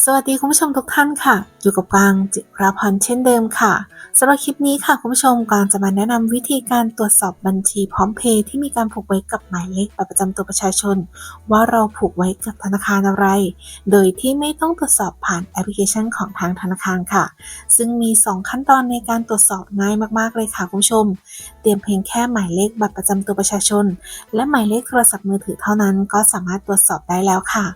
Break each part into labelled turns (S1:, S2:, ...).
S1: สวัสดีคุณผู้ชมทุกท่านค่ะ อยู่กับกางจิราพรเช่นเดิมค่ะสำหรับคลิปนี้ค่ะคุณผู้ชมกางจะมาแนะนำวิธีการตรวจสอบบัญชีพร้อมเพย์ที่มีการผูกไว้กับหมายเลขบัตรประจำตัวประชาชน ว่าเราผูกไว้กับธนาคารอะไร โดยที่ไม่ต้องตรวจสอบผ่านแอปพลิเคชันของทางธนาคารค่ะ ซึ่งมี 2 ขั้นตอนในการตรวจสอบง่ายมากๆเลยค่ะคุณผู้ชม เตรียมเพียงแค่หมายเลขบัตรประจำตัวประชาชน และหมายเลขโทรศัพท์มือถือเท่านั้น ก็สามารถตรวจสอบได้แล้วค่ะ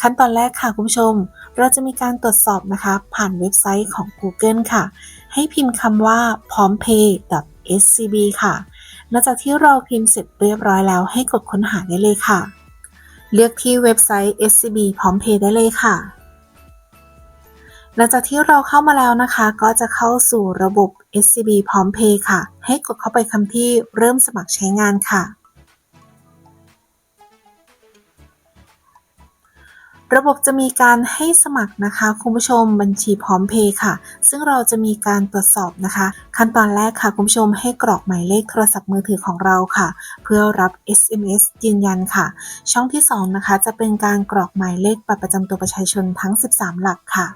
S1: ขั้นตอนแรกค่ะคุณผู้ชม เราจะมีการตรวจสอบนะคะ ผ่านเว็บไซต์ของ Google ค่ะ ให้พิมพ์คำว่า prompay.scb ค่ะหลังจากที่เราพิมพ์เสร็จเรียบร้อยแล้วให้กดค้นหาได้เลยค่ะ เลือกที่เว็บไซต์ scb prompay ได้เลยค่ะหลังจากที่เราเข้ามาแล้วนะคะ ก็จะเข้าสู่ระบบ scb prompay ค่ะ ให้กดเข้าไปคำที่เริ่มสมัครใช้งานค่ะ ระบบจะมีการให้สมัครนะคะ คุณผู้ชมบัญชีพร้อมเพย์ค่ะ ซึ่งเราจะมีการตรวจสอบนะคะ ขั้นตอนแรกค่ะ คุณผู้ชมให้กรอกหมายเลขโทรศัพท์มือถือของเราค่ะ เพื่อรับ SMS ยืนยันค่ะ ช่องที่ 2 นะคะ จะเป็นการกรอกหมายเลขบัตรประจำตัวประชาชนทั้ง 13 หลักค่ะ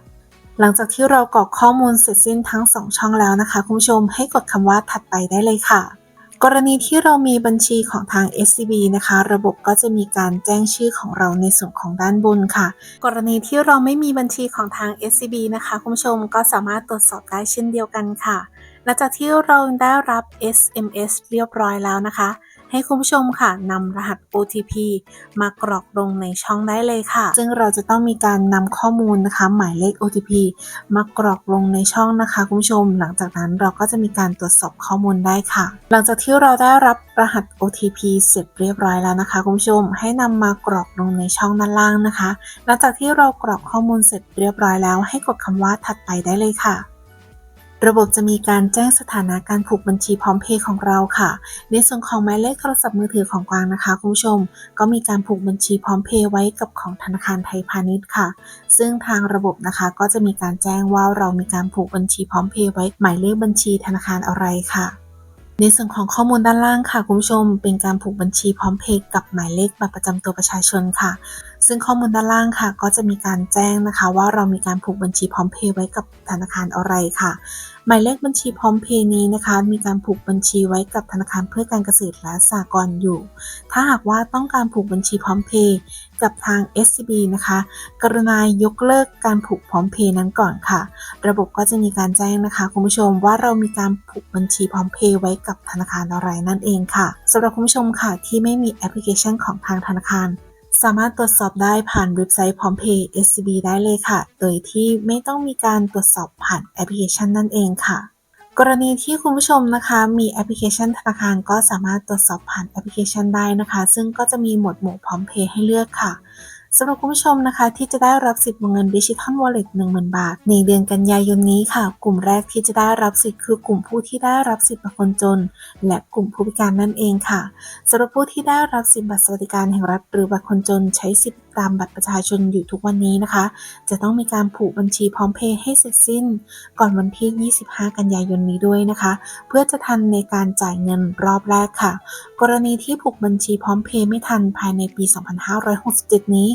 S1: หลังจากที่เรากรอกข้อมูลเสร็จสิ้นทั้ง 2 ช่องแล้วนะคะ คุณผู้ชมให้กดคำว่าถัดไปได้เลยค่ะ กรณีที่เรามีบัญชีของทาง SCB นะคะ ระบบก็จะมีการแจ้งชื่อของเราในส่วนของด้านบนค่ะ กรณีที่เราไม่มีบัญชีของทาง SCB นะคะคุณผู้ชมก็สามารถตรวจสอบได้เช่นเดียวกันค่ะ หลังจากที่เราได้รับ SMS เรียบร้อยแล้วนะคะ ให้คุณผู้ชมค่ะนำรหัส OTP มากรอกลงในช่องได้เลยค่ะ ซึ่งเราจะต้องมีการนำข้อมูลนะคะ หมายเลข OTP มากรอกลงในช่องนะคะคุณผู้ชม หลังจากนั้นเราก็จะมีการตรวจสอบข้อมูลได้ค่ะ หลังจากที่เราได้รับรหัส OTP เสร็จเรียบร้อยแล้วนะคะคุณผู้ชม ให้นำมากรอกลงในช่องด้านล่างนะคะ หลังจากที่เรากรอกข้อมูลเสร็จเรียบร้อยแล้ว ให้กดคำว่าถัดไปได้เลยค่ะ ระบบจะมีการแจ้งสถานะการผูกบัญชีพร้อมเพย์ของเราค่ะ ในส่วนของหมายเลขโทรศัพท์มือถือของกวางนะคะคุณผู้ชม ก็มีการผูกบัญชีพร้อมเพย์ไว้กับของธนาคารไทยพาณิชย์ค่ะ ซึ่งทางระบบนะคะก็จะมีการแจ้งว่าเรามีการผูกบัญชีพร้อมเพย์ไว้หมายเลขบัญชีธนาคารอะไรค่ะในส่วนของข้อมูลด้านล่างค่ะ คุณผู้ชมเป็นการผูกบัญชีพร้อมเพย์กับหมายเลขบัตรประจำตัวประชาชนค่ะ ซึ่งข้อมูลด้านล่างค่ะ ก็จะมีการแจ้งนะคะ ว่าเรามีการผูกบัญชีพร้อมเพย์ไว้กับธนาคารอะไรค่ะ หมายเลขบัญชีพร้อมเพย์นี้นะคะ มีการผูกบัญชีไว้กับธนาคารเพื่อการเกษตรและสหกรณ์อยู่ ถ้าหากว่าต้องการผูกบัญชีพร้อมเพย์กับทาง SCB นะคะ กรุณายกเลิกการผูกพร้อมเพย์นั้นก่อนค่ะ ระบบก็จะมีการแจ้งนะคะคุณผู้ชมว่าเรามีการผูกบัญชีพร้อมเพย์ไว้กับธนาคารอะไรนั่นเองค่ะสำหรับคุณผู้ชมค่ะที่ไม่มีแอปพลิเคชันของทางธนาคาร สามารถตรวจสอบได้ผ่านเว็บไซต์พร้อมเพย์ SCB ได้เลยค่ะ โดยที่ไม่ต้องมีการตรวจสอบผ่านแอปพลิเคชันนั่นเองค่ะ กรณีที่คุณผู้ชมนะคะมีแอปพลิเคชันธนาคารก็สามารถตรวจสอบผ่านแอปพลิเคชันได้นะคะ ซึ่งก็จะมีหมวดหมู่พร้อมเพย์ให้เลือกค่ะ สำหรับคุณผู้ชมนะคะที่จะได้รับสิทธิ์วงเงินดิจิทัลวอลเล็ตหนึ่งหมื่นบาท ในเดือนกันยายนนี้ค่ะ กลุ่มแรกที่จะได้รับสิทธิ์คือกลุ่มผู้ที่ได้รับสิทธิ์บัตรคนจน และกลุ่มผู้พิการนั่นเองค่ะสำหรับผู้ที่ได้รับสิทธิ์บัตรสวัสดิการแห่งรัฐหรือบัตรคนจนใช้สิทธิ ตามบัตรประชาชนอยู่ทุกวันนี้นะคะ จะต้องมีการผูกบัญชีพร้อมเพย์ให้เสร็จสิ้น ก่อนวันที่ 25 กันยายนนี้ด้วยนะคะ เพื่อจะทันในการจ่ายเงินรอบแรกค่ะ กรณีที่ผูกบัญชีพร้อมเพย์ไม่ทันภายในปี 2567 นี้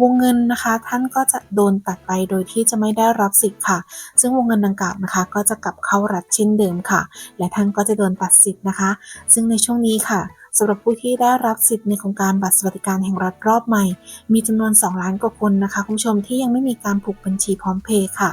S1: วงเงินนะคะ ท่านก็จะโดนตัดไปโดยที่จะไม่ได้รับสิทธิ์ค่ะ ซึ่งวงเงินดังกล่าวนะคะ ก็จะกลับเข้ารัฐเช่นเดิมค่ะ และท่านก็จะโดนตัดสิทธิ์นะคะ ซึ่งในช่วงนี้ค่ะ สำหรับผู้ที่ได้รับสิทธิ์ในโครงการบัตรสวัสดิการแห่งรัฐรอบใหม่ มีจำนวน 2 ล้านกว่าคนนะคะคุณผู้ชมที่ยังไม่มีการผูกบัญชีพร้อมเพย์ค่ะ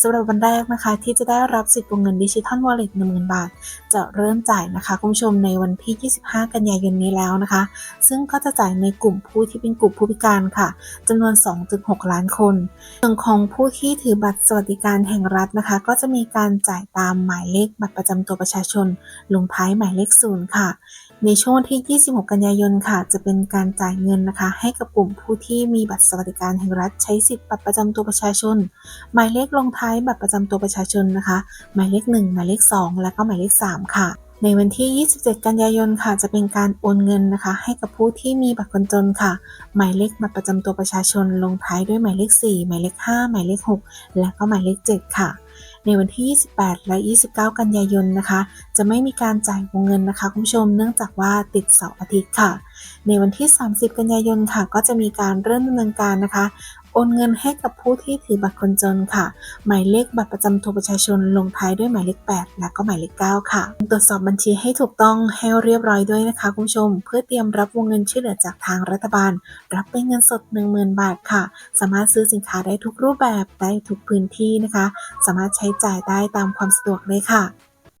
S1: สำหรับวันแรกนะคะที่จะได้รับสิทธิ์วงเงินดิจิทัลวอลเล็ต10,000บาท จะเริ่มจ่ายนะคะคุณผู้ชมในวันที่ 25 กันยายนนี้แล้วนะคะ ซึ่งก็จะจ่ายในกลุ่มผู้ที่เป็นกลุ่มผู้พิการค่ะจำนวน 2.6 ล้านคนส่วนของผู้ที่ถือบัตรสวัสดิการแห่งรัฐนะคะ ก็จะมีการจ่ายตามหมายเลขบัตรประจำตัวประชาชน ลงท้ายหมายเลขศูนย์ค่ะ ในช่วงวันที่ 26 กันยายนค่ะ จะเป็นการจ่ายเงินนะคะ ให้กับกลุ่มผู้ที่มีบัตรสวัสดิการแห่งรัฐใช้สิทธิ์บัตรประจำตัวประชาชน หมายเลขลงท้ายบัตรประจำตัวประชาชนนะคะ หมายเลข 1 หมายเลข 2 และก็หมายเลข 3 ค่ะในวันที่ 27 กันยายน ค่ะ จะเป็นการโอนเงินนะคะ ให้กับผู้ที่มีบัตรคนจนค่ะ หมายเลขบัตรประจำตัวประชาชนลงท้ายด้วยหมายเลข 4 หมายเลข 5 หมายเลข 6 และก็หมายเลข 7 ค่ะ ในวันที่ 28 และ 29 กันยายนนะคะ จะไม่มีการจ่ายวงเงินนะคะคุณผู้ชมเนื่องจากว่าติดเสาร์อาทิตย์ค่ะ ในวันที่ 30 กันยายนค่ะ ก็จะมีการเริ่มดำเนินการนะคะ โอนเงินให้กับผู้ที่ถือบัตรคนจนค่ะ หมายเลขบัตรประจำตัวประชาชนลงท้ายด้วยหมายเลข 8 และก็หมายเลข 9 ค่ะ ตรวจสอบบัญชีให้ถูกต้องให้เรียบร้อยด้วยนะคะคุณผู้ชม เพื่อเตรียมรับวงเงินช่วยเหลือจากทางรัฐบาล รับเป็นเงินสด 10,000 บาทค่ะ สามารถซื้อสินค้าได้ทุกรูปแบบได้ทุกพื้นที่นะคะ สามารถใช้จ่ายได้ตามความสะดวกเลยค่ะ